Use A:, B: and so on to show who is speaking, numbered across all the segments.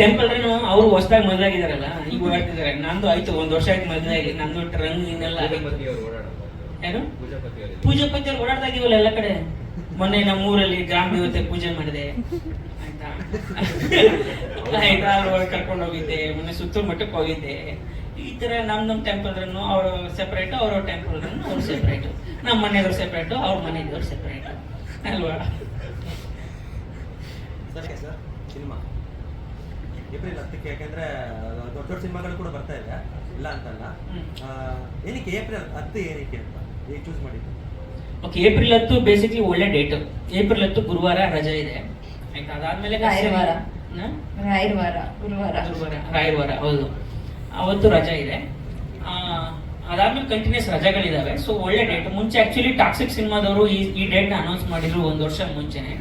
A: Temple
B: ರೀ ಅವ್ರು ಹೊಸದಾಗಿ ಮದುವೆ ಆಗಿದಾರಲ್ಲ ಈಗ ಓಡಾಡ್ತಿದ್ದಾರೆ ನಂದು ಆಯ್ತು ಒಂದ್ ವರ್ಷ ಆಯ್ತು ಮದುವೆ ಆಗಿ. ನಂದು ಟ್ರಂಗ್ ಇನ್ನೆಲ್ಲ
A: ಏನು
B: ಯಾರು?
A: ಪೂಜಾ
B: ಪತಿ ಅವ್ರು ಓಡಾಡ್ತಾ ಇದೀವಲ್ಲ ಎಲ್ಲ ಕಡೆ. ಮೊನ್ನೆ ನಮ್ಮ ಊರಲ್ಲಿ ಗ್ರಾಮ ದೇವತೆ ಪೂಜೆ ಮಾಡಿದೆ. ಆಯ್ತಾ? ಆಯ್ತಾ? ಅಲ್ಲಿ ಕರ್ಕೊಂಡು ಹೋಗಿದ್ದೆ. ಮೊನ್ನೆ ಸುತ್ತ ಮಟ್ಟಕ್ಕೆ ಹೋಗಿದ್ದೆ. ಈ ತರ ನಮ್ ನಮ್ ಟೆಂಪಲ್ ರನ್ನು ಅವ್ರ ಸೆಪರೇಟ್ ಅವ್ರ ಟೆಂಪಲ್ ರನ್ನು ಅವ್ರು ಸೆಪರೇಟ್ ನಮ್ಮ ಮನೆಯವ್ರು ಸೆಪರೇಟ್ ಅವ್ರ ಮನೆಯವ್ರು ಸೆಪರೇಟ್ ಅಲ್ವಾ?
C: Sir sir? ಸಿನಿಮಾ? ಏಪ್ರಿಲ್ ಹತ್ತಕ್ಕೆ ಯಾಕಂದ್ರೆ ದೊಡ್ಡ ದೊಡ್ಡ ಸಿನಿಮಾಗಳು ಕೂಡ ಬರ್ತಾ ಇದೆ. ಇಲ್ಲ ಅಂತಲ್ಲ. ಏನಕ್ಕೆ ಏಪ್ರಿಲ್ ಹತ್ತು ಏನಕ್ಕೆ ಅಂತ? ಹೇಗೆ ಚೂಸ್ ಮಾಡಿದ್ದು?
B: ಓಕೆ ಏಪ್ರಿಲ್ ಹತ್ತು ಬೇಸಿಕ್ಲಿ ಒಳ್ಳೆ ಡೇಟ್ ಏಪ್ರಿಲ್ ಹತ್ತು ಗುರುವಾರ ರಜೆ ಇದೆ. ಆಯ್ತಾ? ಅದಾದ್ಮೇಲೆ
D: ರಾಯರವಾರ.
B: ಹಾ?
D: ರಾಯರವಾರ ಗುರುವಾರ.
B: ಗುರುವಾರ ರಾಯರವಾರ ಹೌದು. ಅವತ್ತು ರಜೆ ಇದೆ. ಆ, ಅದಾದ್ಮೇಲೆ ಕಂಟಿನ್ಯೂಸ್ ರಜೆಗಳಿದಾವೆ. ಸೊ ಒಳ್ಳೆ ಡೇಟ್ ಮುಂಚೆ ಆಕ್ಚುಲಿ ಟಾಕ್ಸಿಕ್ ಸಿನಿಮಾದವರು ಈ ಈ ಡೇಟ್ನ ಅನೌನ್ಸ್ ಮಾಡಿದ್ರು ಒಂದು ವರ್ಷ ಮುಂಚೆನೆ.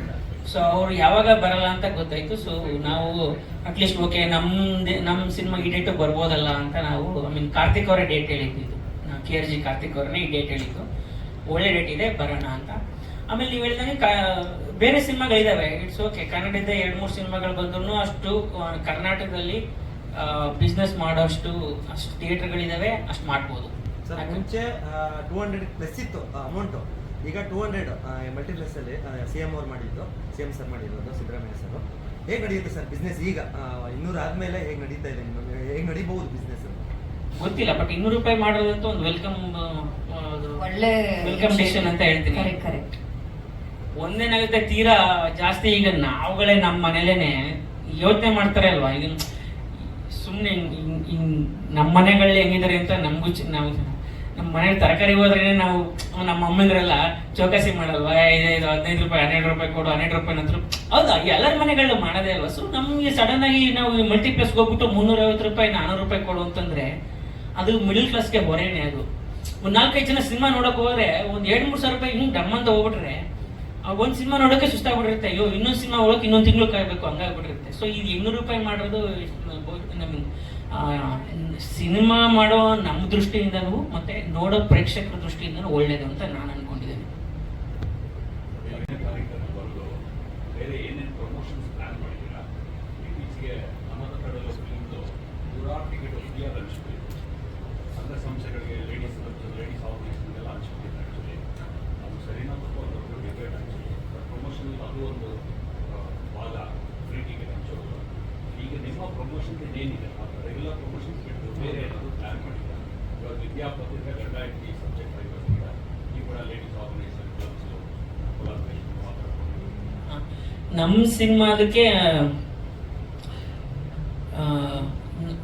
B: ಸೊ ಅವ್ರು ಯಾವಾಗ ಬರಲ್ಲ ಅಂತ ಗೊತ್ತಾಯ್ತು. ಸೊ ನಾವು ಅಟ್ಲೀಸ್ಟ್ ಓಕೆ ನಮ್ದೇ ನಮ್ಮ ಸಿನಿಮಾ ಈ ಡೇಟ್ ಬರ್ಬೋದಲ್ಲ ಅಂತ ನಾವು ಐ ಮೀನ್ ಕಾರ್ತಿಕ್ ಅವರೇ ಡೇಟ್ ಹೇಳಿದ್ದು ಕೆ ಆರ್ ಜಿ ಕಾರ್ತಿಕ್ ಅವರನ್ನೇ ಈ ಡೇಟ್ ಹೇಳಿದ್ದು. ಒಳ್ಳೆ ಡೇಟ್ ಇದೆ, ಬರೋಣ ಅಂತ. ಆಮೇಲೆ ನೀವು ಹೇಳಿದಂಗೆ ಬೇರೆ ಸಿನಿಮಾಗಳಿದ್ದಾವೆ ಇಟ್ಸ್ ಓಕೆ ಕನ್ನಡದ ಎರಡು ಮೂರು ಸಿನಿಮಾಗಳು ಬಂದ್ರು ಅಷ್ಟು ಕರ್ನಾಟಕದಲ್ಲಿ ಬಿಸ್ನೆಸ್ ಮಾಡೋಷ್ಟು, ಅಷ್ಟು ಥಿಯೇಟರ್ಗಳಿದ್ದಾವೆ ಅಷ್ಟು ಮಾಡ್ಬೋದು.
C: ಮುಂಚೆ ಟೂ ಹಂಡ್ರೆಡ್ ಪ್ಲಸ್ ಇತ್ತು ಅಮೌಂಟು ಈಗ ಟೂ ಹಂಡ್ರೆಡ್ ಮಲ್ಟಿಪ್ಲೆಕ್ಸ್ ಅಲ್ಲಿ ಸಿ ಎಂ ಅವ್ರು ಮಾಡಿದ್ದು ಸಿ ಎಂ ಸರ್ ಮಾಡಿರೋದು ಸಿದ್ದರಾಮಯ್ಯ ಸರ್ ಹೇಗೆ ನಡೆಯುತ್ತೆ ಸರ್ ಬಿಸ್ನೆಸ್ ಈಗ? ಇನ್ನೂರು ಆದ್ಮೇಲೆ ಹೇಗೆ ನಡೀತಾ ಇದೆ ಹೇಗೆ ನಡೀಬಹುದು ಬಿಸ್ನೆಸ್
B: ಗೊತ್ತಿಲ್ಲ ಬಟ್ ಇನ್ನೂರು ರೂಪಾಯಿ ಮಾಡೋದಂತೂ ಒಂದು ವೆಲ್ಕಮ್
D: ಒಳ್ಳೆ
B: ವೆಲ್ಕಮ್ ಡಿಸಿಷನ್ ಅಂತ ಹೇಳ್ತೀನಿ.
D: ಕರೆಕ್ಟ್
B: ಒಂದೇನಾಗುತ್ತೆ ತೀರಾ ಜಾಸ್ತಿ ಈಗ ನಾವುಗಳೇ ನಮ್ಮ ಮನೇಲೇನೆ ಯೋಚನೆ ಮಾಡ್ತಾರೆ ಅಲ್ವಾ? ಈಗ ಸುಮ್ಮನೆ ನಮ್ಮ ಮನೆಗಳಲ್ಲಿ ಹೆಂಗಿದ್ದಾರೆ ಅಂತ ನಮಗೂ ಚಿ- ನಾವು ನಮ್ಮ ಮನೇಲಿ ತರಕಾರಿ ಹೋದ್ರೇನೆ ನಾವು ನಮ್ಮ ಅಮ್ಮಂದ್ರೆಲ್ಲ ಚೌಕಾಸಿ ಮಾಡಲ್ವಾ? ಇದು ಹದಿನೈದು ರೂಪಾಯಿ, ಹನ್ನೆರಡು ರೂಪಾಯಿ ಕೊಡು, ಹನ್ನೆರಡು ರೂಪಾಯಿ ನಂತರ. ಹೌದಾ? ಎಲ್ಲರ ಮನೆಗಳು ಮಾಡೋದೇ ಅಲ್ವಾ? ಸೊ ನಮಗೆ ಸಡನ್ ಆಗಿ ನಾವು ಮಲ್ಟಿಪ್ಲೆಕ್ಸ್ಗೆ ಹೋಗ್ಬಿಟ್ಟು ಮುನ್ನೂರೈವತ್ತು ರೂಪಾಯಿ ನಾನೂರು ರೂಪಾಯಿ ಕೊಡು ಅಂತಂದ್ರೆ ಅದು ಮಿಡಲ್ ಕ್ಲಾಸ್ಗೆ ಹೊರೇನೆ ಅದು. ಒಂದು ನಾಲ್ಕೈದು ಜನ ಸಿನಿಮಾ ನೋಡಕ್ ಹೋದ್ರೆ ಒಂದು ಎರಡು ಮೂರು ಸಾವಿರ ರೂಪಾಯಿ ಹಿಂಗೆ ಡಮ್ ಅಂತ ಹೋಗ್ಬಿಟ್ರೆ ಒಂದು ಸಿನಿಮಾ ನೋಡೋಕೆ ಸುಸ್ತಾಗ್ಬಿಟ್ಟಿರುತ್ತೆ. ಅಯ್ಯೋ, ಇನ್ನೊಂದು ಸಿನಿಮಾ ಹೋಗಕ್ಕೆ ಇನ್ನೊಂದು ತಿಂಗಳು ಕಾಯ್ಬೇಕು, ಹಂಗಾಗ್ಬಿಟ್ಟಿರುತ್ತೆ. ಸೊ ಇದು ಇನ್ನೂರು ರೂಪಾಯಿ ಮಾಡೋದು ನಮಗೆ ಸಿನಿಮಾ ಮಾಡೋ ನಮ್ಮ ದೃಷ್ಟಿಯಿಂದಲೂ ಮತ್ತೆ ನೋಡೋ ಪ್ರೇಕ್ಷಕರ ದೃಷ್ಟಿಯಿಂದಲೂ ಒಳ್ಳೇದು ಅಂತ ನಾನು ಅನ್ಕೊಂಡಿದ್ದೇನೆ.
E: ಈಗ ನಿಮ್ಮ ಪ್ರಮೋಷನ್ ಏನಿದೆ ರೆಗ್ಯುಲರ್ ಪ್ರಮೋಷನ್ ಬಿಟ್ಟು ಬೇರೆ ಏನಾದರೂ ಪ್ಲಾನ್ ಮಾಡಿದ್ದೀರಾ ಇವಾಗ ವಿದ್ಯಾಪತ್ರಿಕೆ ಗಂಡ ಈ ಸಬ್ಜೆಕ್ಟ್ ಆಗಿರೋದ್ರಿಂದ ಈ ಕೂಡ ಲೇಡೀಸ್ ಆರ್ಗನೈಸೇಷನ್ ಕ್ಲಬ್ಸು ಕೊಲಾಬ್ರೇಷನ್
B: ನಮ್ಮ ಸಿನಿಮಾದಕ್ಕೆ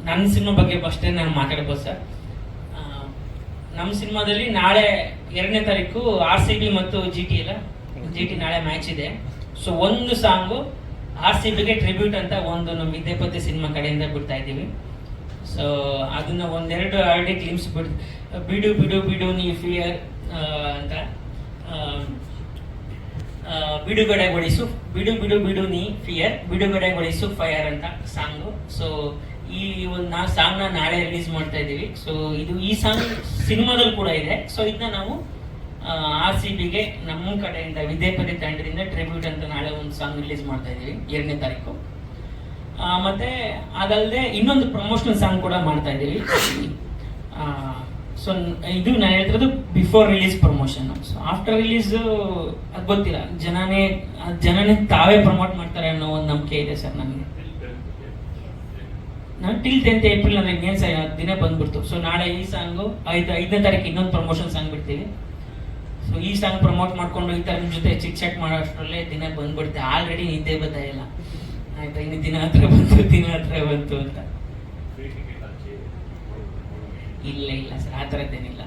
B: ನನ್ನ ಸಿನಿಮಾ ಬಗ್ಗೆ ಫಸ್ಟೇ ನಾನು ಮಾತಾಡ್ಬೋದು ಸರ್? ನಮ್ಮ ಸಿನಿಮಾದಲ್ಲಿ ನಾಳೆ ಎರಡನೇ ತಾರೀಕು ಆರ್ ಸಿ ಬಿ ಮತ್ತು ಜಿ ಟಿ ಎಲ್ಲ ಜಿ ಟಿ ನಾಳೆ ಮ್ಯಾಚ್ ಇದೆ. ಸೊ ಒಂದು ಸಾಂಗು ಆರ್ ಸಿ ಬಿಗೆ ಟ್ರಿಬ್ಯೂಟ್ ಅಂತ ಒಂದು ನಮ್ಮ ವಿದ್ಯಾಪತಿ ಸಿನಿಮಾ ಕಡೆಯಿಂದ ಬಿಡ್ತಾ ಇದ್ದೀವಿ. ಸೊ ಅದನ್ನ ಒಂದೆರಡು ಆಲ್ರೆಡಿ ಕ್ಲಿಮ್ಸ್ ಬಿಡ್ ಬಿಡು ಬಿಡು ಬಿಡು, ನೀ ಫಿಯರ್ ಅಂತ. ಬಿಡುಗಡೆಗೊಳಿಸು, ಬಿಡು ಬಿಡು ಬಿಡು, ನೀ ಫಿಯರ್ ಬಿಡುಗಡೆಗೊಳಿಸು ಫೈರ್ ಅಂತ ಸಾಂಗು. ಸೊ ಈ ಒಂದು ನಾ ಸಾಂಗ್ನ ನಾಳೆ ರಿಲೀಸ್ ಮಾಡ್ತಾ ಇದ್ದೀವಿ. ಸೊ ಇದು ಈ ಸಾಂಗ್ ಸಿನಿಮಾದಲ್ಲಿ ಕೂಡ ಇದೆ. ಸೊ ಇದನ್ನ ನಾವು ಆರ್ ಸಿ ಬಿಗೆ ನಮ್ಮ ಕಡೆಯಿಂದ ವಿದ್ಯಾಪತಿ ತಂಡದಿಂದ ಟ್ರಿಬ್ಯೂಟ್ ಅಂತ ನಾಳೆ ಒಂದು ಸಾಂಗ್ ರಿಲೀಸ್ ಮಾಡ್ತಾ ಇದ್ದೀವಿ. ಎರಡನೇ ತಾರೀಕು. ಮತ್ತೆ ಅದಲ್ಲದೆ ಇನ್ನೊಂದು ಪ್ರಮೋಷನಲ್ ಸಾಂಗ್ ಕೂಡ ಮಾಡ್ತಾ ಇದ್ದೀವಿ. ಸೊ ಇದು ನಾನು ಹೇಳ್ತಿರೋದು before release promotion so after release ಅದು ಗೊತ್ತಿಲ್ಲ. ಜನನೇ ಜನನೇ ತಾವೇ ಪ್ರಮೋಟ್ ಮಾಡ್ತಾರೆ ಅನ್ನೋ ಒಂದು ನಂಬಿಕೆ ಇದೆ ಸರ್ ನನಗೆ. ನಾನು ಟಿಲ್ ಟೆಂತ್ ಏಪ್ರಿಲ್ ಅಂದ್ರೆ ಇನ್ನೇನು ಸಹ ದಿನ ಬಂದ್ಬಿಡ್ತು. ಸೊ ನಾಳೆ ಈ ಸಾಂಗು ಐದು, ಐದನೇ ತಾರೀಕು ಇನ್ನೊಂದು ಪ್ರಮೋಷನ್ ಸಾಂಗ್ ಬಿಡ್ತೀವಿ. ಸೊ ಈ ಸಾಂಗ್ ಪ್ರಮೋಟ್ ಮಾಡ್ಕೊಂಡು ಈ ಥರ ನಿಮ್ಮ ಜೊತೆ ಚಿಕ್ ಚಾಟ್ ಮಾಡೋ ಅಷ್ಟರಲ್ಲೇ ದಿನ ಬಂದ್ಬಿಡುತ್ತೆ. ಆಲ್ರೆಡಿ ನಿದ್ದೆ ಬರ್ತಾ ಇಲ್ಲ. ಆಯ್ತಾ? ಇನ್ನು ದಿನ ಹತ್ರ ಬಂತು ದಿನ ಹತ್ರ ಬಂತು ಅಂತ. ಇಲ್ಲ ಇಲ್ಲ ಸರ್ ಆ ಥರದ್ದೇನಿಲ್ಲ